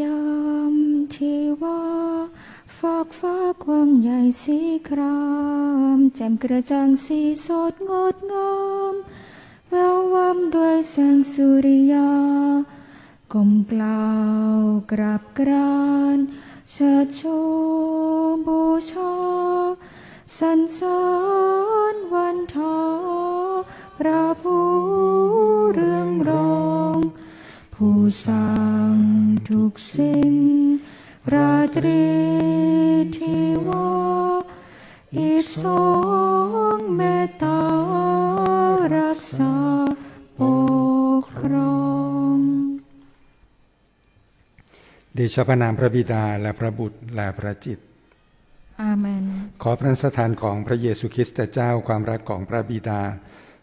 ยามที่ว่าฟากฟ้ากว้างใหญ่สีคราม แจ่มกระจ่างสีสดงดงามแวววับด้วยแสงสุริยาก้มกล่าวกราบกรานเชิดชูบูชาสรรเสริญวันทอพระผู้ สร้างทุกสิ่ง ราตรีที่ว่าอีกสองเมตตารักษาปกครองเดชะพระนามพระบิดาและพระบุตรและพระจิต อาเมน ขอพระสถานของพระเยซูคริสต์เจ้าความรักของพระบิดา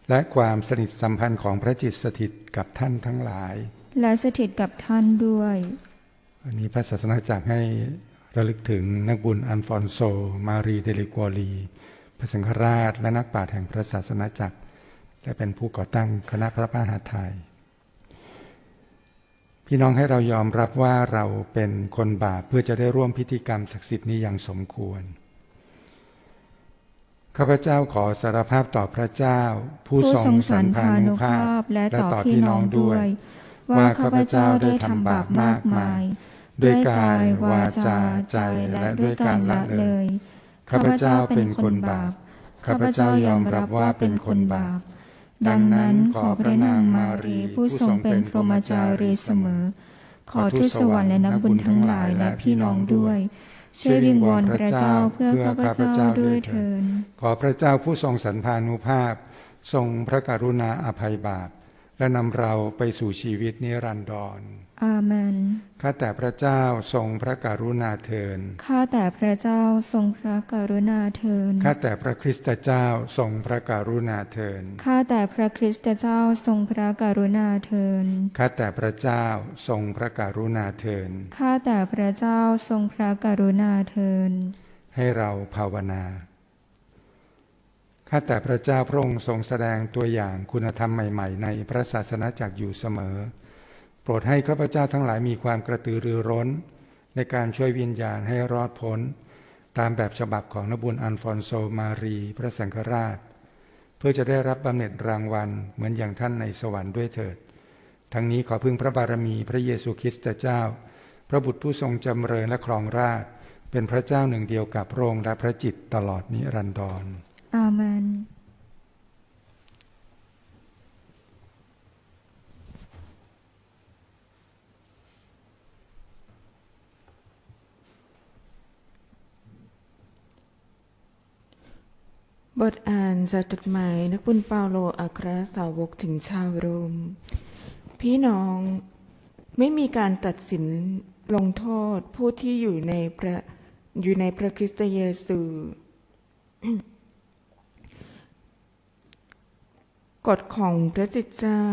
และความสนิทสัมพันธ์ของพระจิตสถิตกับท่านทั้งหลาย และสถิตกับท่านด้วย วันนี้พระศาสนาจักรให้ระลึกถึงนักบุญอันฟอนโซ มารีเดลิกัวลีพระสังฆราชและนักปราชญ์แห่งพระศาสนาจักร และเป็นผู้ก่อตั้งคณะพระมหาไทย พี่น้องให้เรายอมรับว่าเราเป็นคนบาปเพื่อจะได้ร่วมพิธีกรรมศักดิ์สิทธิ์นี้อย่างสมควรข้าพเจ้าขอสารภาพต่อพระเจ้า ผู้ทรงสรรพานุภาพและต่อพี่น้องด้วย ว่าข้าพเจ้าได้ทำบาปมากมาย ด้วยกายวาจาใจและด้วยการละเลย ข้าพเจ้าเป็นคนบาป ข้าพเจ้ายอมรับว่าเป็นคนบาป ดังนั้นขอพระนางมารีผู้ทรงเป็นพรหมจารีเสมอ ขอทูตสวรรค์และนักบุญทั้งหลายและพี่น้องด้วยช่วยวิงวอนพระเจ้าเพื่อข้าพเจ้าด้วยเถินขอพระเจ้าผู้ทรงสันพานุภาพ ทรงพระกรุณาอภัยบาป และนำเราไปสู่ชีวิตนิรันดร อาเมน ข้าแต่พระเจ้าทรงพระกรุณาเทิน ข้าแต่พระเจ้าทรงพระกรุณาเถิน ข้าแต่พระคริสตเจ้าทรงพระกรุณาเทิน ข้าแต่พระคริสตเจ้าทรงพระกรุณาเถิน ข้าแต่พระเจ้าทรงพระกรุณาเทิน ข้าแต่พระเจ้าทรงพระกรุณาเถิน ให้เราภาวนา ข้าแต่พระเจ้าพระองค์ทรงแสดงตัวอย่างคุณธรรมใหม่ ๆ ในพระศาสนาจักรอยู่เสมอ โปรดให้ข้าพเจ้าทั้งหลายมีความกระตือรือร้น ในการช่วยวิญญาณให้รอดพ้น ตามแบบฉบับของนบุญอันฟอนโซมารี พระสังฆราช เพื่อจะได้รับบำเหน็จรางวัลเหมือนอย่างท่านในสวรรค์ด้วยเถิด ทั้งนี้ขอพึ่งพระบารมีพระเยซูคริสต์เจ้า พระบุตรผู้ทรงจำเริญและครองราช เป็นพระเจ้าหนึ่งเดียวกับพระองค์และพระจิตตลอดนิรันดร อาเมนบทอ่านจากจดหมายนักบุญเปาโลอัครสาวกถึงชาวโรม พี่น้องไม่มีการตัดสินลงโทษผู้ที่อยู่ในพระอยู่ในพระคริสต์เยซู กฎของพระจิตเจ้า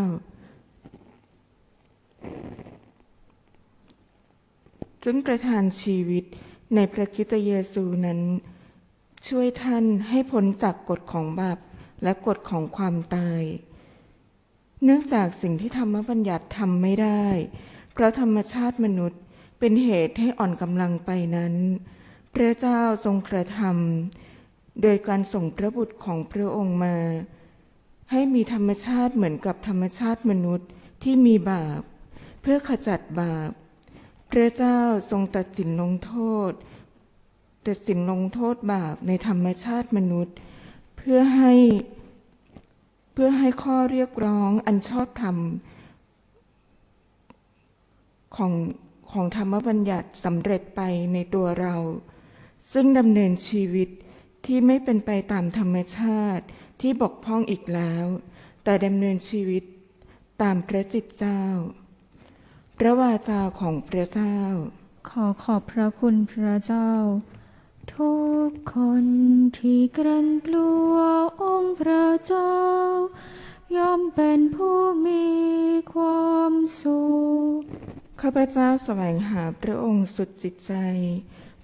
ซึ่งประทานชีวิตในพระคิตเยซูนั้น ช่วยท่านให้พ้นจากกฎของบาปและกฎของความตาย เนื่องจากสิ่งที่ธรรมบัญญัติทำไม่ได้ เพราะธรรมชาติมนุษย์เป็นเหตุให้อ่อนกำลังไปนั้น พระเจ้าทรงกระทำโดยการส่งพระบุตรของพระองค์มา ให้มีธรรมชาติเหมือนกับธรรมชาติมนุษย์ที่มีบาป เพื่อขจัดบาป พระเจ้าทรงตัดสินลงโทษตัดสินลงโทษบาปในธรรมชาติมนุษย์ เพื่อให้เพื่อให้ข้อเรียกร้องอันชอบธรรมของของธรรมบัญญัติสำเร็จไปในตัวเรา ซึ่งดำเนินชีวิตที่ไม่เป็นไปตามธรรมชาติ ที่บกพร่องอีกแล้ว แต่ดำเนินชีวิตตามพระจิตเจ้า พระวาจาของพระเจ้า ขอขอบพระคุณพระเจ้า ทุกคนที่เกรงกลัวองค์พระเจ้า ย่อมเป็นผู้มีความสุขข้าพเจ้าแสวงหาพระองค์สุดจิตใจ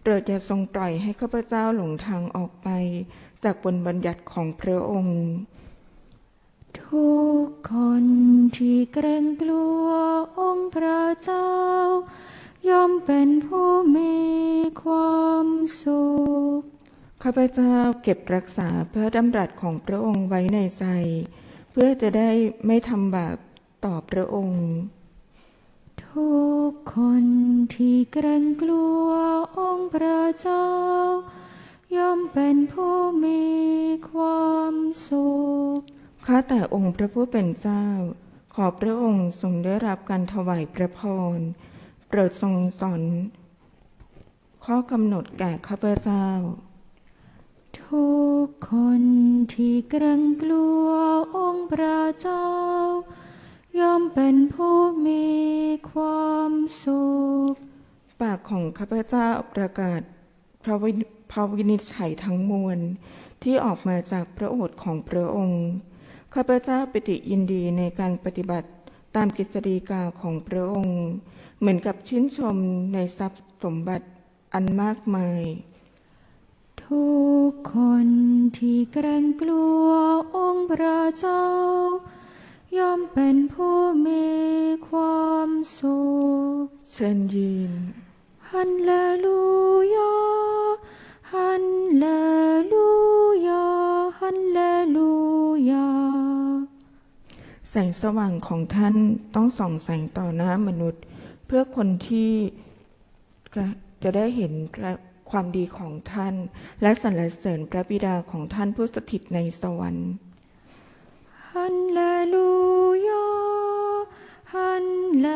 โปรดอย่าทรงปล่อยให้ข้าพเจ้าหลงทางออกไป จากบนบัญญัติของพระองค์ ทุกคนที่เกรงกลัวองค์พระเจ้า ย่อมเป็นผู้มีความสุข ข้าพเจ้าเก็บรักษาพระดำรัสของพระองค์ไว้ในใจ เพื่อจะได้ไม่ทำบาปต่อพระองค์ทุกคนที่เกรงกลัวองค์พระเจ้า ย่อมเป็นผู้มีความสุข ข้าแต่องค์พระผู้เป็นเจ้า ขอพระองค์ทรงได้รับการถวายพระพร โปรดทรงสอน ข้อกำหนดแก่ข้าพเจ้า ทุกคนที่เกรงกลัวองค์พระเจ้า ย่อมเป็นผู้มีความสุข ปากของข้าพเจ้าประกาศพระวิ พระวินิจฉัยทั้งมวล ที่ออกมาจากพระโอษฐ์ของพระองค์ข้าพเจ้าปิติยินดีในการปฏิบัติตามกฤษฎีกาของพระองค์ เหมือนกับชื่นชมในทรัพย์สมบัติอันมากมาย ทุกคนที่เกรงกลัวองค์พระเจ้า ย่อมเป็นผู้มีความสุขเชิญยืนฮันเลลูยา ฮันเลลูยา ฮันเลลูยา แสงสว่างของท่านต้องส่องแสงต่อหน้ามนุษย์ เพื่อคนที่จะได้เห็นความดีของท่าน และสรรเสริญพระบิดาของท่านผู้สถิตในสวรรค์ฮันเลลูยา ฮันเล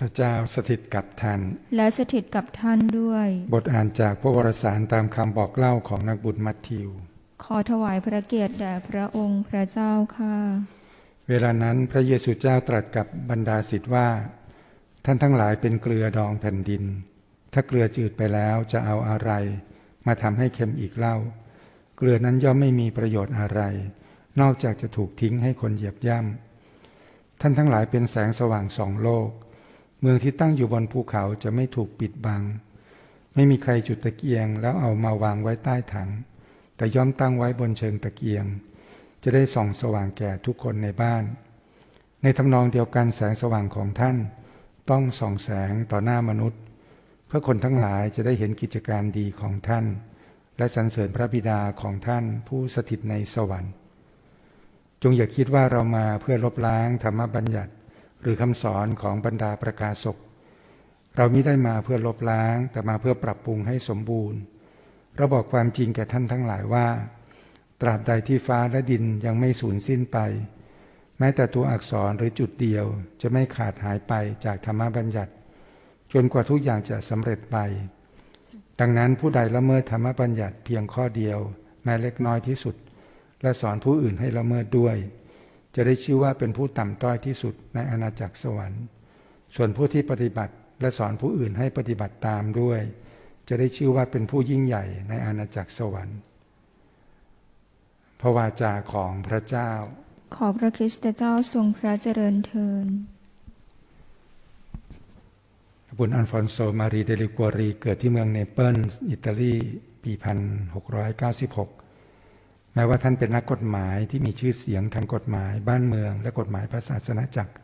พระเจ้าสถิตกับท่าน และสถิตกับท่านด้วย บทอ่านจากพระวรสารตามคำบอกเล่าของนักบุญมัทธิว ขอถวายพระเกียรติแด่พระองค์พระเจ้าค่ะ เวลานั้นพระเยซูเจ้าตรัสกับบรรดาศิษย์ว่า ท่านทั้งหลายเป็นเกลือดองแผ่นดิน ถ้าเกลือจืดไปแล้วจะเอาอะไร มาทำให้เค็มอีกเล่า เกลือนั้นย่อมไม่มีประโยชน์อะไร นอกจากจะถูกทิ้งให้คนเหยียบย่ำท่านทั้งหลายเป็นแสงสว่างสองโลก เมืองที่ตั้งอยู่บนภูเขาจะไม่ถูกปิดบัง ไม่มีใครจุดตะเกียง แล้วเอามาวางไว้ใต้ถัง แต่ย่อมตั้งไว้บนเชิงตะเกียง จะได้ส่องสว่างแก่ทุกคนในบ้าน ในทำนองเดียวกันแสงสว่างของท่าน ต้องส่องแสงต่อหน้ามนุษย์ เพื่อคนทั้งหลายจะได้เห็นกิจการดีของท่าน และสรรเสริญพระบิดาของท่านผู้สถิตในสวรรค์ จงอย่าคิดว่าเรามาเพื่อลบล้างธรรมบัญญัติ หรือคำสอนของบรรดาประกาศกเรามิได้มาเพื่อลบล้างแต่มาเพื่อปรับปรุงให้สมบูรณ์ เราบอกความจริงแก่ท่านทั้งหลายว่า ตราบใดที่ฟ้าและดินยังไม่สูญสิ้นไป แม้แต่ตัวอักษรหรือจุดเดียวจะไม่ขาดหายไปจากธรรมบัญญัติ จนกว่าทุกอย่างจะสำเร็จไป ดังนั้นผู้ใดละเมิดธรรมบัญญัติเพียงข้อเดียว แม้เล็กน้อยที่สุด และสอนผู้อื่นให้ละเมิดด้วย จะได้ชื่อว่าเป็นผู้ต่ำต้อยที่สุดในอาณาจักรสวรรค์ ส่วนผู้ที่ปฏิบัติและสอนผู้อื่นให้ปฏิบัติตามด้วย จะได้ชื่อว่าเป็นผู้ยิ่งใหญ่ในอาณาจักรสวรรค์ พระวาจาของพระเจ้า ขอพระคริสต์เจ้าทรงพระเจริญเทินบุญอัลฟอนโซมารีเดลิกัวรีเกิดที่เมืองเนเปิลส์อิตาลี ปี 1696 แม้ว่าท่านเป็นนักกฎหมายที่มีชื่อเสียงทางกฎหมายบ้านเมือง และกฎหมายพระศาสนาจักร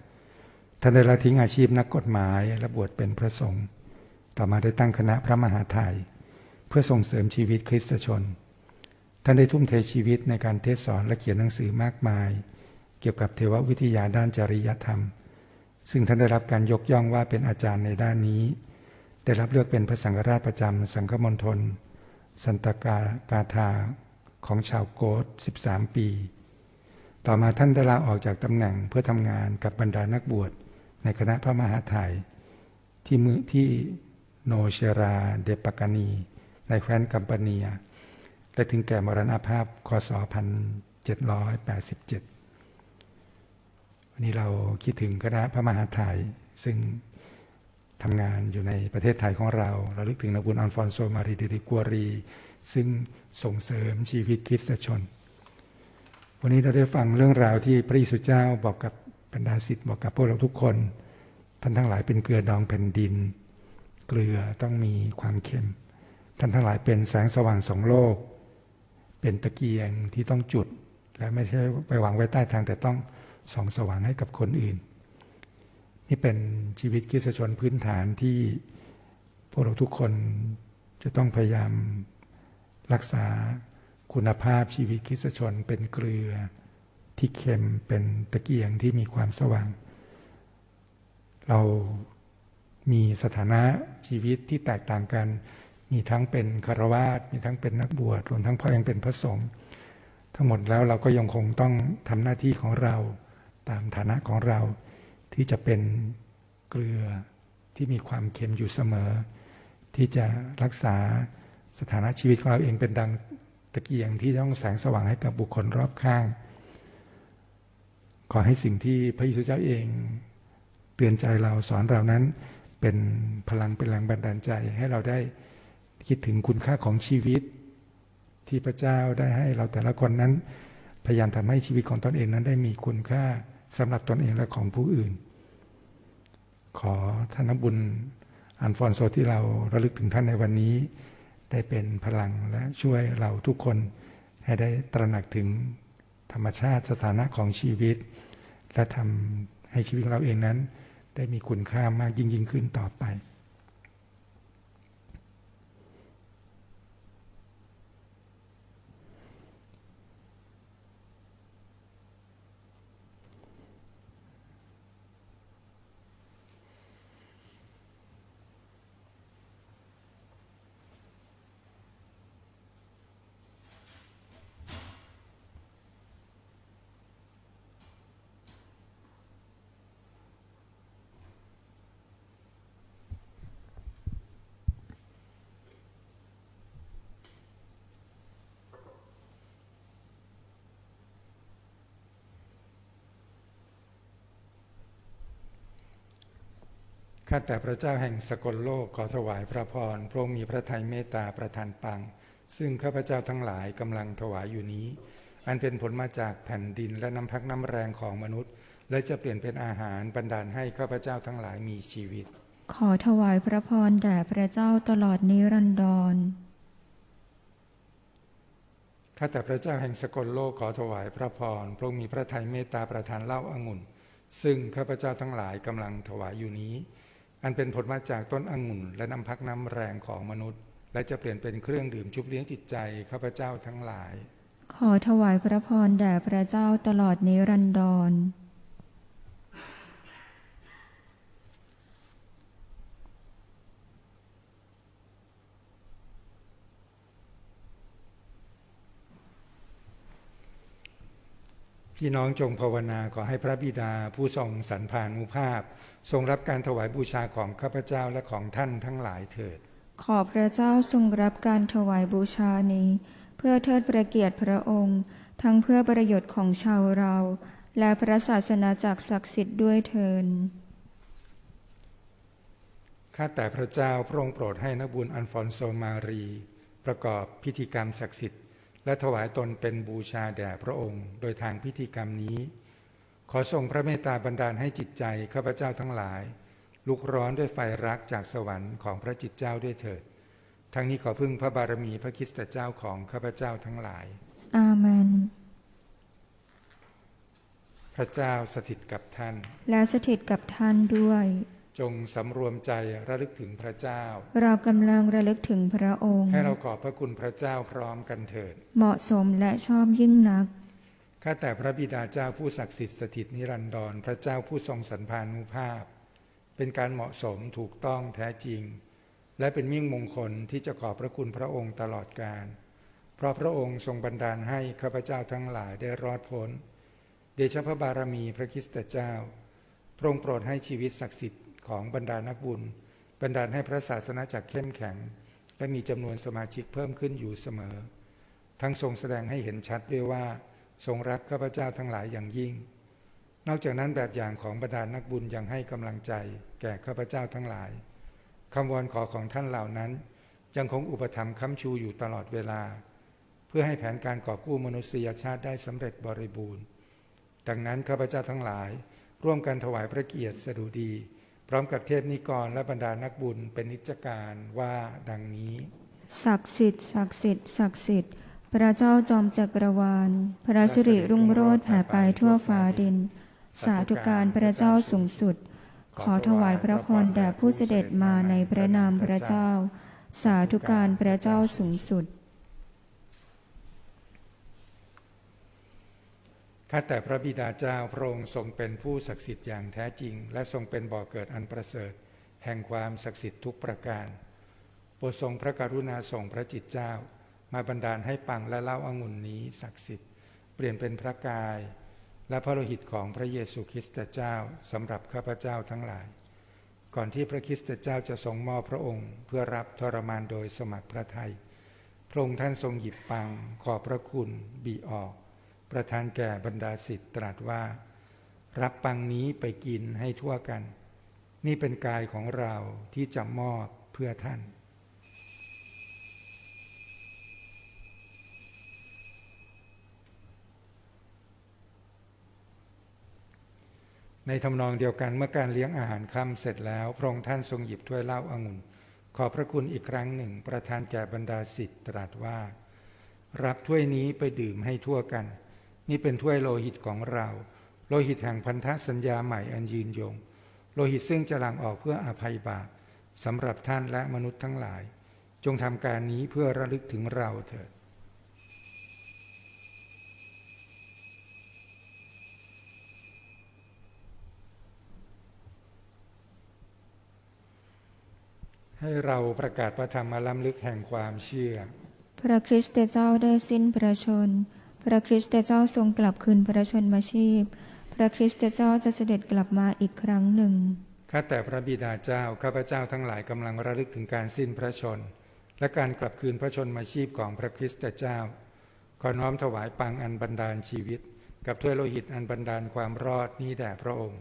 ท่านได้ละทิ้งอาชีพนักกฎหมายและบวชเป็นพระสงฆ์ ต่อมาได้ตั้งคณะพระมหาไทยเพื่อส่งเสริมชีวิตคริสตชน ท่านได้ทุ่มเทชีวิตในการเทศสอนและเขียนหนังสือมากมาย เกี่ยวกับเทววิทยาด้านจริยธรรม ซึ่งท่านได้รับการยกย่องว่าเป็นอาจารย์ในด้านนี้ ได้รับเลือกเป็นพระสังฆราชประจำสังฆมณฑลสันตกากาธา ของชาวโกธ13 ปี ต่อมาท่านได้ลาออกจากตำแหน่งเพื่อทำงานกับบรรดานักบวชในคณะพระมหาไทยที่มือที่โนเชราเดปกานี ในแคว้นกัมปเนีย และถึงแก่มรณภาพคศ 1787 วันนี้เราคิดถึงคณะพระมหาไทยซึ่งทำงานอยู่ในประเทศไทยของเรา เราลึกถึงนบุญอัลฟอนโซมารีเดริกัวรี ซึ่ง ส่งเสริมชีวิตคริสตชน วันนี้เราได้ฟังเรื่องราวที่พระเยซูเจ้าบอกกับบรรดาศิษย์บอกกับพวกเราทุกคน ท่านทั้งหลายเป็นเกลือดองแผ่นดิน เกลือต้องมีความเค็ม ท่านทั้งหลายเป็นแสงสว่างสองโลก เป็นตะเกียงที่ต้องจุด และไม่ใช่ไปวางไว้ใต้ทางแต่ต้องส่องสว่างให้กับคนอื่น นี่เป็นชีวิตคริสตชนพื้นฐานที่พวกเราทุกคนจะต้องพยายาม รักษาคุณภาพชีวิตคริสชนเป็นเกลือที่เค็มเป็นตะเกียงที่มีความสว่าง เรามีสถานะชีวิตที่แตกต่างกัน มีทั้งเป็นคารวาสมีทั้งเป็นนักบวชรวมทั้งพ่อยังเป็นพระสงฆ์ทั้งหมดแล้วเราก็ยังคงต้องทำหน้าที่ของเราตามฐานะของเราที่จะเป็นเกลือที่มีความเค็มอยู่เสมอ ที่จะรักษา สถานะชีวิตของเราเองเป็นดังตะเกียงที่ต้องแสงสว่างให้กับบุคคลรอบข้าง ขอให้สิ่งที่พระเยซูเจ้าเองเตือนใจเราสอนเรานั้น เป็นพลังเป็นแรงบันดาลใจให้เราได้คิดถึงคุณค่าของชีวิต ที่พระเจ้าได้ให้เราแต่ละคนนั้น พยายามทำให้ชีวิตของตนเองนั้นได้มีคุณค่าสำหรับตนเองและของผู้อื่น ขอท่านบุญอันฟอนโซที่เราระลึกถึงท่านในวันนี้ ได้เป็นพลังและช่วยเราทุกคนให้ได้ตระหนักถึงธรรมชาติสถานะของชีวิต และทำให้ชีวิตของเราเองนั้น ได้มีคุณค่ามากยิ่งยิ่งขึ้นต่อไป ข้าแต่พระเจ้าแห่งสกลโลกขอถวายพระพรพระองค์มีพระทัยเมตตาประทานปัง ซึ่งข้าพเจ้าทั้งหลายกำลังถวายอยู่นี้ อันเป็นผลมาจากแผ่นดินและน้ำพักน้ำแรงของมนุษย์ และจะเปลี่ยนเป็นอาหารบันดาลให้ข้าพเจ้าทั้งหลายมีชีวิต ขอถวายพระพรแด่พระเจ้าตลอดนิรันดรข้าแต่พระเจ้าแห่งสกลโลกขอถวายพระพรพระองค์มีพระทัยเมตตาประทานเหล้าองุ่น ซึ่งข้าพเจ้าทั้งหลายกำลังถวายอยู่นี้ อันเป็นผลมาจากต้นองุ่น และน้ำพักน้ำแรงของมนุษย์ และจะเปลี่ยนเป็นเครื่องดื่มชุบเลี้ยงจิตใจข้าพเจ้าทั้งหลาย ขอถวายพระพรแด่พระเจ้าตลอดนิรันดร พี่น้องจงภาวนาขอให้พระบิดาผู้ทรงสรรพานุภาพ ทรงรับการถวายบูชาของข้าพเจ้าและของท่านทั้งหลายเถิด ขอพระเจ้าทรงรับการถวายบูชานี้ เพื่อเทิดพระเกียรติพระองค์ ทั้งเพื่อประโยชน์ของชาวเรา และพระศาสนาจักรศักดิ์สิทธิ์ด้วยเทินข้าแต่พระเจ้าพระองค์โปรดให้นักบุญอันฟอนโซมารี ประกอบพิธีกรรมศักดิ์สิทธิ์ และถวายตนเป็นบูชาแด่พระองค์ โดยทางพิธีกรรมนี้ ขอทรงพระเมตตาบันดาลให้จิตใจข้าพเจ้าทั้งหลาย ลุกร้อนด้วยไฟรักจากสวรรค์ของพระจิตเจ้าด้วยเถิด ทั้งนี้ขอพึ่งพระบารมีพระคริสตเจ้าของข้าพเจ้าทั้งหลาย อาเมนพระเจ้าสถิตกับท่าน และสถิตกับท่านด้วย จงสำรวมใจระลึกถึงพระเจ้า เรากำลังระลึกถึงพระองค์ ให้เราขอบพระคุณพระเจ้าพร้อมกันเถิด เหมาะสมและชอบยิ่งนัก ข้าแต่พระบิดาเจ้าผู้ศักดิ์สิทธิ์สถิตนิรันดร พระเจ้าผู้ทรงสันพานุภาพ เป็นการเหมาะสมถูกต้องแท้จริง และเป็นมิ่งมงคลที่จะขอบพระคุณพระองค์ตลอดกาล เพราะพระองค์ทรงบันดาลให้ข้าพเจ้าทั้งหลายได้รอดพ้น เดชะพระบารมีพระคริสตเจ้า พระองค์โปรดให้ชีวิตศักดิ์สิทธิ์ ของบรรดานักบุญบันดาลให้พระศาสนาจักรเข้มแข็ง และมีจำนวนสมาชิกเพิ่มขึ้นอยู่เสมอ ทั้งทรงแสดงให้เห็นชัดด้วยว่า ทรงรักข้าพเจ้าทั้งหลายอย่างยิ่ง นอกจากนั้นแบบอย่างของบรรดานักบุญยังให้กำลังใจ แก่ข้าพเจ้าทั้งหลายคำวอนขอของท่านเหล่านั้น ยังคงอุปถัมภ์ค้ำชูอยู่ตลอดเวลา เพื่อให้แผนการกอบกู้มนุษยชาติได้สำเร็จบริบูรณ์ ดังนั้นข้าพเจ้าทั้งหลาย ร่วมกันถวายพระเกียรติสดุดี พร้อมกับเทพนิกรและบรรดานักบุญเป็นนิจการว่าดังนี้ ศักดิ์สิทธิ์ศักดิ์สิทธิ์ศักดิ์สิทธิ์พระเจ้าจอมจักรวาล พระสิริรุ่งโรจน์แผ่ไปทั่วฟ้าดิน สาธุการพระเจ้าสูงสุด ขอถวายพระพรแด่ผู้เสด็จมาในพระนามพระเจ้า สาธุการพระเจ้าสูงสุด ข้าแต่พระบิดาเจ้าพระองค์ทรงเป็นผู้ศักดิ์สิทธิ์อย่างแท้จริง และทรงเป็นบ่อเกิดอันประเสริฐ แห่งความศักดิ์สิทธิ์ทุกประการโปรดทรงพระกรุณาส่งพระจิตเจ้า มาบันดาลให้ปังและเล่าอางุ่นนี้ศักดิ์สิทธิ์เปลี่ยนเป็นพระกาย และพระโลหิตของพระเยซูคริสต์เจ้าสำหรับข้าพเจ้าทั้งหลาย ก่อนที่พระคริสต์เจ้าจะทรงมอบพระองค์ เพื่อรับทรมานโดยสมัครพระทัยพระองค์ท่านทรงหยิบปังขอบพระคุณบีออก ประทานแก่บรรดาสิทธิ์ตรัสว่า รับปังนี้ไปกินให้ทั่วกัน นี่เป็นกายของเราที่จะมอบเพื่อท่าน ในทำนองเดียวกันเมื่อการเลี้ยงอาหารค่ำเสร็จแล้ว พระองค์ท่านทรงหยิบถ้วยเหล้าอางุ่น ขอพระคุณอีกครั้งหนึ่ง ประทานแก่บรรดาสิทธิ์ตรัสว่า รับถ้วยนี้ไปดื่มให้ทั่วกัน นี่เป็นถ้วยโลหิตของเรา โลหิตแห่งพันธสัญญาใหม่อันยืนยง โลหิตซึ่งจะหลั่งออกเพื่ออภัยบาปสำหรับท่านและมนุษย์ทั้งหลาย จงทำการนี้เพื่อระลึกถึงเราเถิดให้เราประกาศพระธรรมล้ำลึกแห่งความเชื่อ พระคริสต์เจ้าได้สิ้นพระชน พระคริสต์เจ้าทรงกลับคืนพระชนมาชีพ พระคริสต์เจ้าจะเสด็จกลับมาอีกครั้งหนึ่ง ข้าแต่พระบิดาเจ้า ข้าพเจ้าทั้งหลายกำลังระลึกถึงการสิ้นพระชน และการกลับคืนพระชนมาชีพของพระคริสต์เจ้า ขอน้อมถวายปังอันบันดาลชีวิต กับถ้วยโลหิตอันบันดาลความรอดนี้แด่พระองค์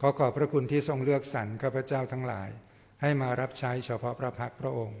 ขอขอบพระคุณที่ทรงเลือกสรรข้าพเจ้าทั้งหลาย ให้มารับใช้เฉพาะพระพักตร์พระองค์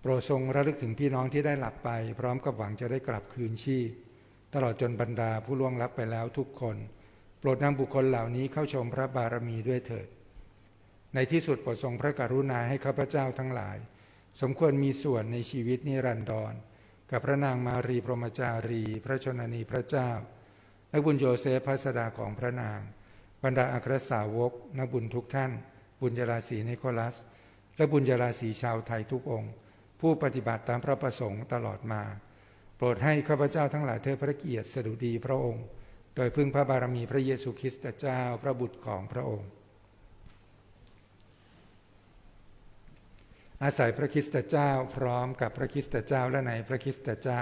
โปรดทรงระลึกถึงพี่น้องที่ได้หลับไป พร้อมกับหวังจะได้กลับคืนชีพ ตลอดจนบรรดาผู้ล่วงลับไปแล้วทุกคน โปรดนำบุคคลเหล่านี้เข้าชมพระบารมีด้วยเถิด ในที่สุดโปรดทรงพระกรุณาให้ข้าพเจ้าทั้งหลาย สมควรมีส่วนในชีวิตนิรันดร กับพระนางมารีพรหมจารี พระชนนีพระเจ้านักบุญโยเซฟพัสดาของพระนาง บรรดาอัครสาวกนักบุญทุกท่าน บุญยราศีนิโคลัส และบุญยราศีชาวไทยทุกองค์ ผู้ปฏิบัติตามพระประสงค์ตลอดมา โปรดให้ข้าพเจ้าทั้งหลายเทิดพระเกียรติสดุดีพระองค์ โดยพึ่งพระบารมีพระเยซูคริสต์เจ้าพระบุตรของพระองค์ อาศัยพระคริสตเจ้าพร้อมกับพระคริสตเจ้าและในพระคริสตเจ้า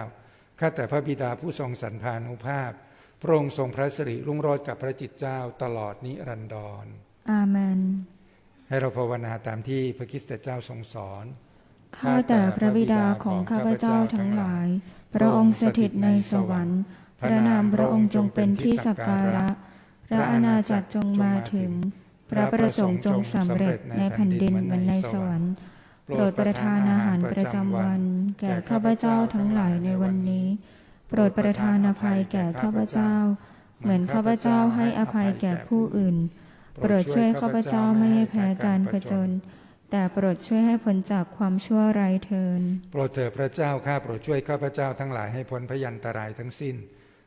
ข้าแต่พระบิดาผู้ทรงสรรพานุภาพ พระองค์ทรงพระสิริรุ่งโรจน์กับพระจิตเจ้าตลอดนิรันดร อาเมน ให้เราภาวนาตามที่พระคริสตเจ้าทรงสอน ข้าแต่พระบิดาของข้าพเจ้าทั้งหลาย พระองค์สถิตในสวรรค์ พระนามพระองค์จงเป็นที่สักการะ พระอาณาจักรจงมาถึง พระประสงค์จงสำเร็จในแผ่นดินเหมือนในสวรรค์ โปรดประทานอาหารประจำวัน แก่ข้าพเจ้าทั้งหลายในวันนี้ โปรดประทานอภัยแก่ข้าพเจ้า เหมือนข้าพเจ้าให้อภัยแก่ผู้อื่น โปรดช่วยข้าพเจ้าไม่ให้แพ้การผจญ แต่โปรดช่วยให้พ้นจากความชั่วไรายเทิน โปรดเถิดพระเจ้าข้าโปรดช่วยข้าพระเจ้าทั้งหลายให้พ้นพยันตรายทั้งสิ้น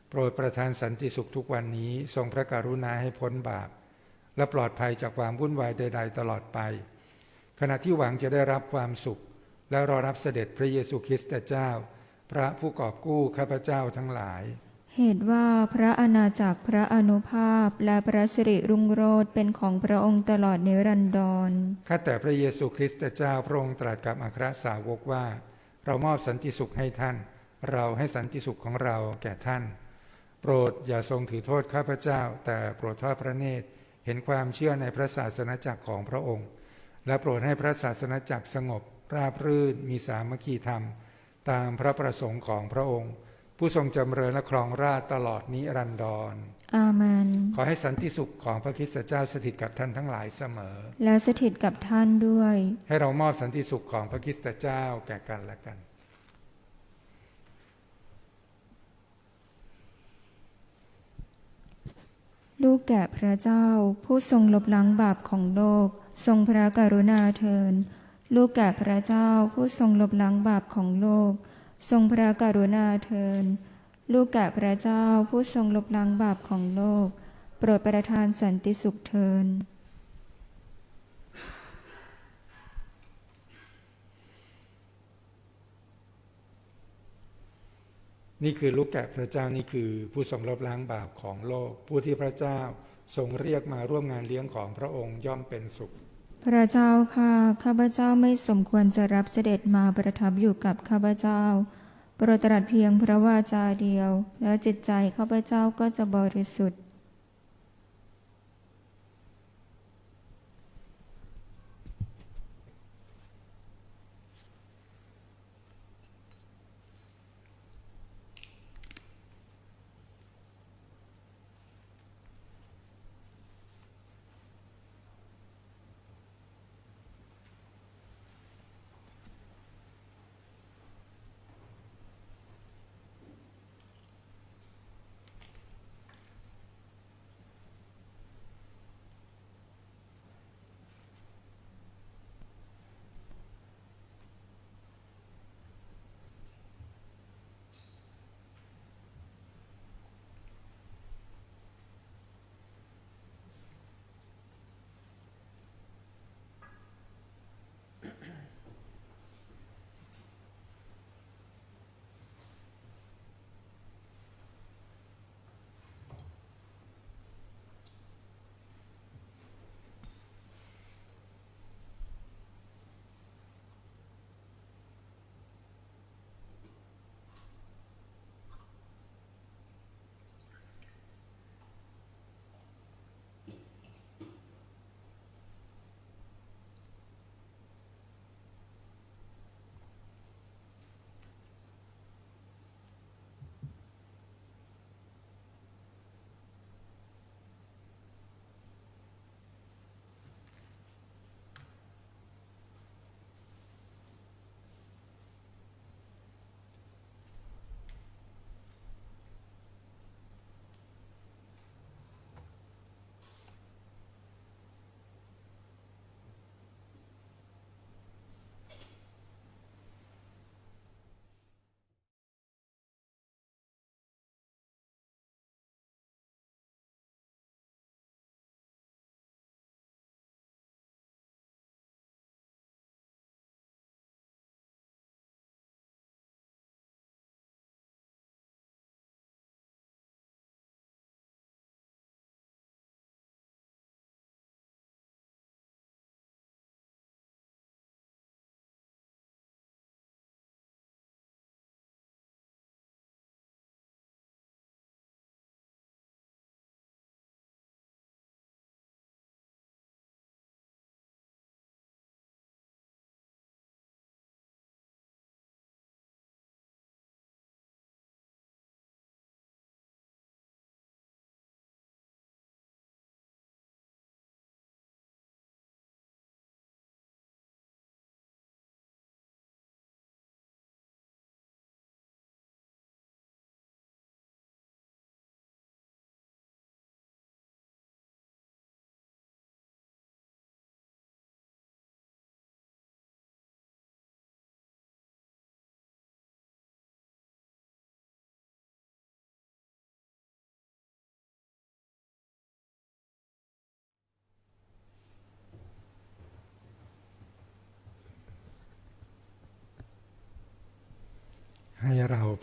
โปรดประทานสันติสุขทุกวันนี้ ทรงพระกรุณาให้พ้นบาป และปลอดภัยจากความวุ่นวายใด ๆ ตลอดไป ขณะที่หวังจะได้รับความสุข และรอรับเสด็จพระเยซูคริสต์เจ้า พระผู้กอบกู้ข้าพเจ้าทั้งหลาย เหตุว่าพระอาณาจักรพระอนุภาพและพระสิริรุ่งโรจน์เป็นของพระองค์ตลอดนิรันดร ข้าแต่พระเยซูคริสต์เจ้าพระองค์ตรัสกับอัครสาวกว่า เรามอบสันติสุขให้ท่าน เราให้สันติสุขของเราแก่ท่าน โปรดอย่าทรงถือโทษข้าพเจ้า แต่โปรดทอดพระเนตรเห็นความเชื่อในพระศาสนาจักรของพระองค์ และโปรดให้พระศาสนาจักรสงบ ราบรื่นมีสามัคคีธรรม ตามพระประสงค์ของพระองค์ ผู้ทรงจำเริญและครองราชย์ตลอดนิรันดรอาเมนขอให้สันติสุขของพระคริสตเจ้าสถิตกับท่านทั้งหลายเสมอ และสถิตกับท่านด้วย ให้เรามอบสันติสุขของพระคริสตเจ้าแก่กันและกันลูกแก่พระเจ้า ผู้ทรงลบล้างบาปของโลก ทรงพระกรุณาเทิน ลูกแก่พระเจ้าผู้ทรงลบล้างบาปของโลก ทรงพระกรุณาเทิน ลูกแก่พระเจ้าผู้ทรงลบล้างบาปของโลก โปรดประทานสันติสุขเทินนี่คือลูกแกะพระเจ้านี่คือผู้ทรงลบล้างบาปของโลก ผู้ที่พระเจ้าทรงเรียกมาร่วมงานเลี้ยงของพระองค์ย่อมเป็นสุข พระเจ้าค่ะ ข้าพเจ้าไม่สมควรจะรับเสด็จมาประทับอยู่กับข้าพเจ้า โปรดตรัสเพียงพระวาจาเดียว แล้วจิตใจข้าพเจ้าก็จะบริสุทธิ์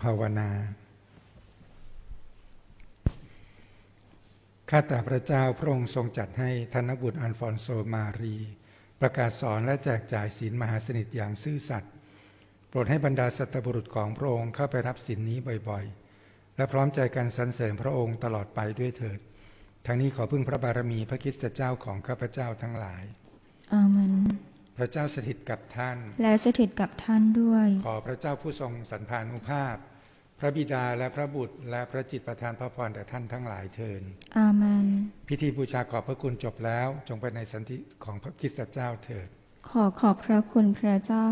ภาวนา ข้าแต่พระเจ้าพระองค์ทรงจัดให้ธนบุตรอัลฟอนโซมารี ประกาศสอนและแจกจ่ายศีลมหาสนิทอย่างซื่อสัตย์โปรดให้บรรดาสัตบุรุษของพระองค์เข้าไปรับศีลนี้บ่อยๆ และพร้อมใจกันสรรเสริญพระองค์ตลอดไปด้วยเถิดทั้งนี้ขอพึ่งพระบารมีพระคริสตเจ้าของข้าพเจ้าทั้งหลาย อาเมน พระเจ้าสถิตกับท่าน และสถิตกับท่านด้วย ขอพระเจ้าผู้ทรงสันพานุภาพ พระบิดาและพระบุตร และพระจิตประทานพระพรแด่ท่านทั้งหลายเทินอาเมนพิธีบูชาขอบพระคุณจบแล้วจงไปในสันติของพระคริสตเจ้าเถิด ขอขอบพระคุณพระเจ้า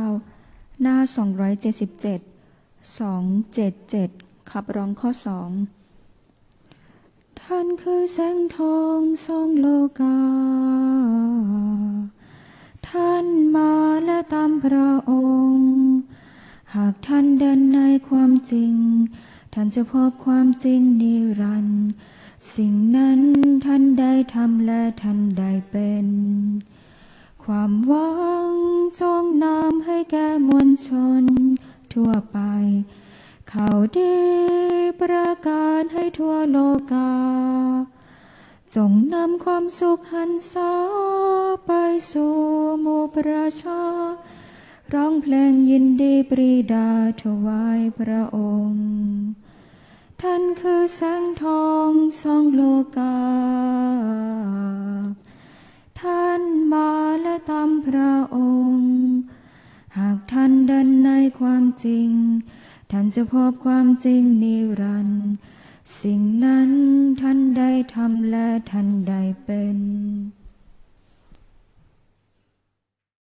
หน้า 277 277 ขับร้องข้อสองท่านคือแสงทองสองโลกา ท่านมาและตามพระองค์ หากท่านเดินในความจริง ท่านจะพบความจริงนิรันดร์สิ่งนั้นท่านได้ทำและท่านได้เป็น ความหวังจงนำให้แก่มวลชน ทั่วไปข่าวดีประกาศให้ทั่วโลกา จงนำความสุขหันษาไปสู่หมู่ประชา ร้องเพลงยินดีปรีดาถวายพระองค์ ท่านคือแสงทองสองโลกา ท่านมาและตามพระองค์ หากท่านเดินในความจริง ท่านจะพบความจริงนิรันดร์ สิ่งนั้นท่านได้ทำและท่านได้เป็น